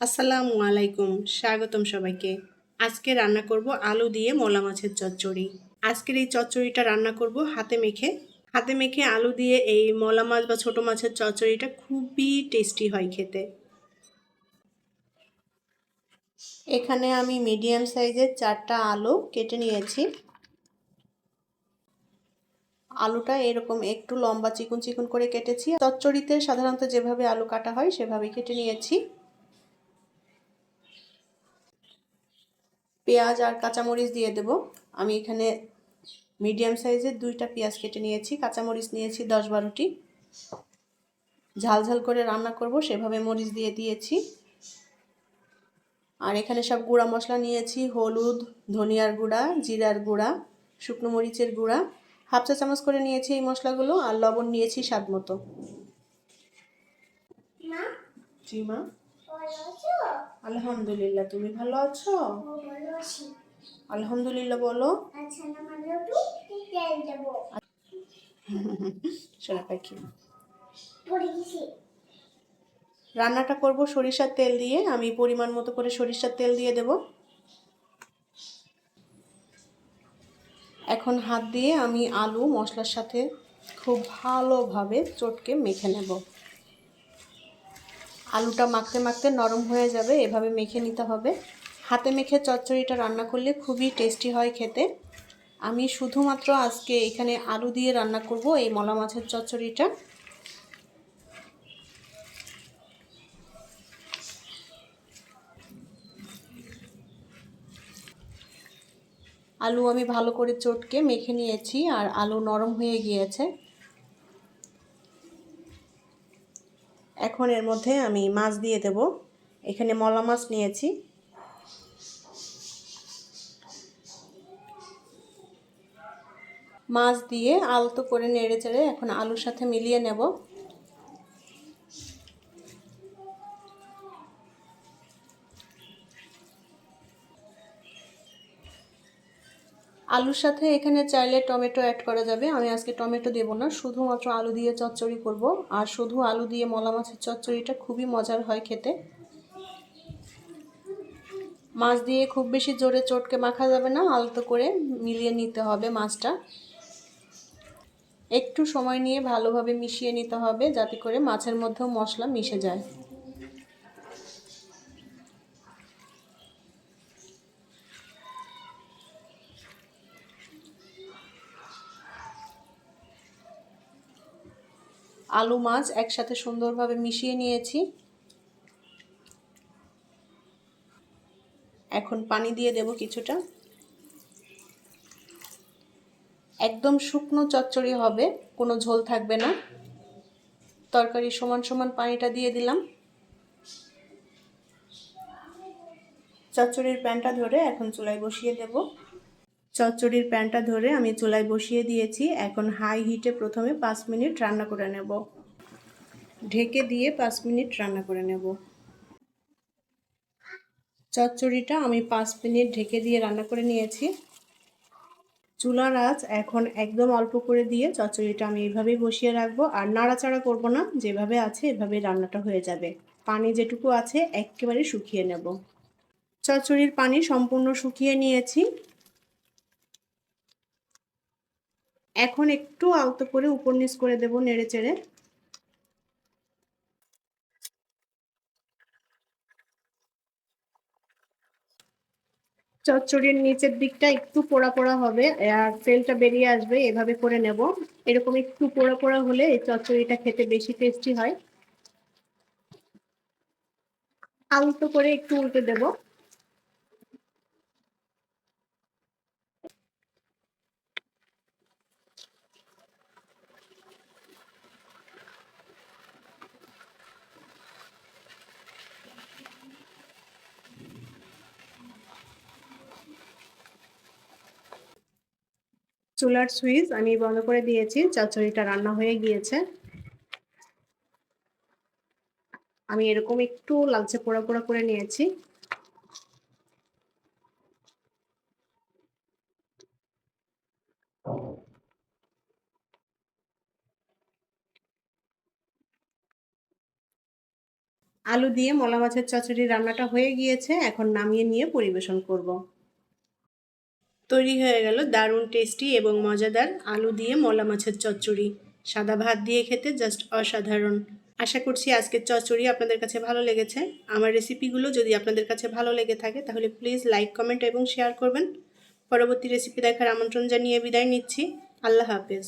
আসসালামু আলাইকুম, স্বাগতম সবাইকে। আজকে রান্না করব আলু দিয়ে মোলা মাছের চচ্চড়ি। আজকের এই চচ্চড়িটা রান্না করব হাতে মেখে। হাতে মেখে আলু দিয়ে এই মোলা মাছ বা ছোট মাছের চচ্চড়িটা খুবই টেস্টি হয় খেতে। এখানে আমি মিডিয়াম সাইজের চারটা আলু কেটে নিয়েছি। আলুটা এরকম একটু লম্বা চিকুন চিকুন করে কেটেছি। চচ্চড়িতে সাধারণত যেভাবে আলু কাটা হয়, সেভাবে কেটে নিয়েছি। পেঁয়াজ আর কাঁচামরিচ দিয়ে দেব। আমি এখানে মিডিয়াম সাইজের দুইটা পেঁয়াজ কেটে নিয়েছি কাঁচামরিচ নিয়েছি দশ বারোটি। ঝাল ঝাল করে রান্না করব সেভাবে মরিচ দিয়ে দিয়েছি। আর এখানে সব গুঁড়া মশলা নিয়েছি হলুদ ধনিয়ার গুঁড়া জিরার গুঁড়া শুকনো মরিচের গুঁড়া। হাফ চা চামচ করে নিয়েছি এই মশলাগুলো আর লবণ নিয়েছি স্বাদ মতো। জি মা? আলহামদুলিল্লাহ তুমি ভালো আছো? আলহামদুলিল্লাহ বলো। সোনা পাখি। রান্নাটা করব সরিষার তেল দিয়ে। আমি পরিমাণ মতো করে সরিষার তেল দিয়ে দেব। এখন হাত দিয়ে আমি আলু মশলার সাথে খুব ভালোভাবে চটকে মেখে নেব। আলুটা মাখতে মাখতে নরম হয়ে যাবে, এভাবে মেখে নিতে হবে। হাতে মেখে চচ্চড়িটা রান্না করলে খুবই টেস্টি হয় খেতে। আমি শুধুমাত্র আজকে এখানে আলু দিয়ে রান্না করব, এই মলা মাছের চচ্চড়িটা। আলু আমি ভালো করে চটকে মেখে নিয়েছি, আর আলু নরম হয়ে গিয়েছে। এখন এর মধ্যে আমি মাছ দিয়ে দেব। এখানে মলা মাছ নিয়েছি। মাছ দিয়ে আলতো করে নেড়ে চেড়ে এখন আলুর সাথে মিলিয়ে নেব। আলুর সাথে এখানে চাইলে টমেটো অ্যাড করা যাবে। আমি আজকে টমেটো দেবো না, শুধুমাত্র আলু দিয়ে চচ্চড়ি করব। আর শুধু আলু দিয়ে মলা মাছের চচ্চড়িটা খুবই মজার হয় খেতে। মাছ দিয়ে খুব বেশি জোরে চটকে মাখা যাবে না, আলতো করে মিলিয়ে নিতে হবে মাছটা। একটু সময় নিয়ে ভালোভাবে মিশিয়ে নিতে হবে, যাতে করে মাছের মধ্যেও মশলা মিশে যায়। আলু মাছ একসাথে সুন্দরভাবে মিশিয়ে নিয়েছি। এখন পানি দিয়ে দেব কিছুটা। একদম শুকনো চচ্চড়ি হবে, কোনো ঝোল থাকবে না। তরকারি সমান সমান পানিটা দিয়ে দিলাম। চচ্চড়ির প্যানটা ধরে এখন চুলায় বসিয়ে দেব। চচ্চড়ির প্যানটা ধরে আমি চুলায় বসিয়ে দিয়েছি। এখন হাই হিটে প্রথমে পাঁচ মিনিট রান্না করে নেব। ঢেকে দিয়ে পাঁচ মিনিট রান্না করে নেব। চচ্চড়িটা আমি পাঁচ মিনিট ঢেকে দিয়ে রান্না করে নিয়েছি। চুলার আঁচ এখন একদম অল্প করে দিয়ে চচ্চড়িটা আমি এইভাবেই বসিয়ে রাখব। আর নাড়াচাড়া করব না, যেভাবে আছে এভাবে রান্নাটা হয়ে যাবে। পানি যেটুকু আছে একেবারে শুকিয়ে নেব। চচ্চড়ির পানি সম্পূর্ণ শুকিয়ে নিয়েছি। এখন একটু আলতো করে উপর নিচ করে দেব নেড়ে চেড়ে। চচ্চড়ির নিচের দিকটা একটু পোড়া পোড়া হবে, আর তেলটা বেরিয়ে আসবে, এভাবে করে নেব। এরকম একটু পোড়া পোড়া হলে এই চচ্চড়িটা খেতে বেশি টেস্টি হয়। আলতো করে একটু উল্টে দেবো। চুলার সুইচ আমি বন্ধ করে দিয়েছি। চচ্চড়িটা রান্না হয়ে গিয়েছে। আমি এরকম একটু লালচে পোড়া পোড়া করে নিয়েছি। আলু দিয়ে মলা মাছের চচ্চড়ি রান্নাটা হয়ে গিয়েছে। এখন নামিয়ে নিয়ে পরিবেশন করব। তৈরি হয়ে গেল দারুণ টেস্টি এবং মজাদার আলু দিয়ে মলা মাছের চচ্চড়ি। সাদা ভাত দিয়ে খেতে জাস্ট অসাধারণ। আশা করছি আজকের চচ্চড়ি আপনাদের কাছে ভালো লেগেছে। আমার রেসিপিগুলো যদি আপনাদের কাছে ভালো লেগে থাকে, তাহলে প্লিজ লাইক কমেন্ট এবং শেয়ার করবেন। পরবর্তী রেসিপি দেখার আমন্ত্রণ জানিয়ে বিদায় নিচ্ছি। আল্লাহ হাফেজ।